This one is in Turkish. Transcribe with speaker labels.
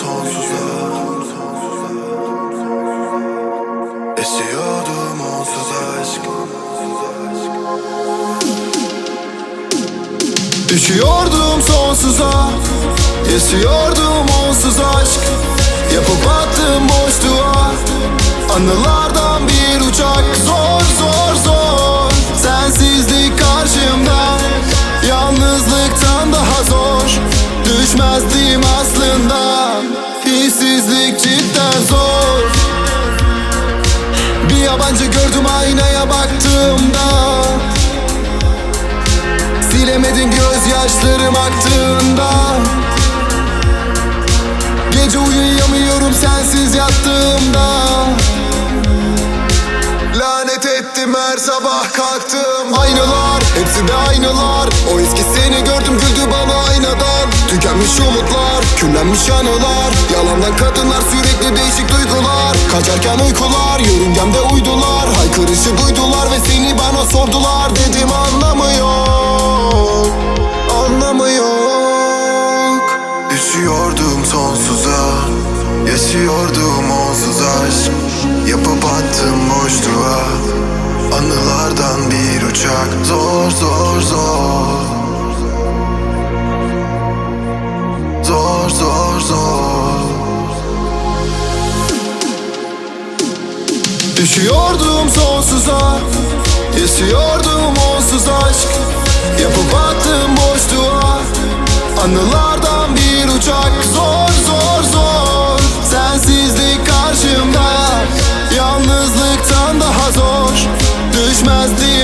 Speaker 1: sonsuza Esiyordum onsuz aşk.
Speaker 2: Düşüyordum sonsuza. Esiyordum onsuz aşk. Yapıp attım boşluğa. Anılardan bir uçak. Zor zor zor. Sensizlik karşımda. Yalnızlıktan daha zor. Düşmezdim Hissizlik cidden zor. Bir yabancı gördüm aynaya baktığımda. Silemedin gözyaşlarım aktığında. Gece uyuyamıyorum sensiz yattığımda. Lanet ettim her sabah kalktım. Aynalar, hepsi de aynalar. O eski seni gördüm güldü bana Tükenmiş umutlar, küllenmiş anılar. Yalandan kadınlar sürekli değişik duygular. Kaçarken uykular, yörüngemde uydular. Haykırışı duydular ve seni bana sordular. Dedim anlamı yok, anlamı yok
Speaker 1: Düşüyordum sonsuza Yaşıyordum onsuz aşk. Yapıp attım boşluğa Anılardan bir uçak. Zor zor Zor
Speaker 2: Düşüyordum sonsuza Yaşıyordum onsuz aşk. Yapıp attım boşluğa Anılardan bir uçak. Zor zor zor Sensizlik karşımda. Yalnızlıktan daha zor Düşmezdim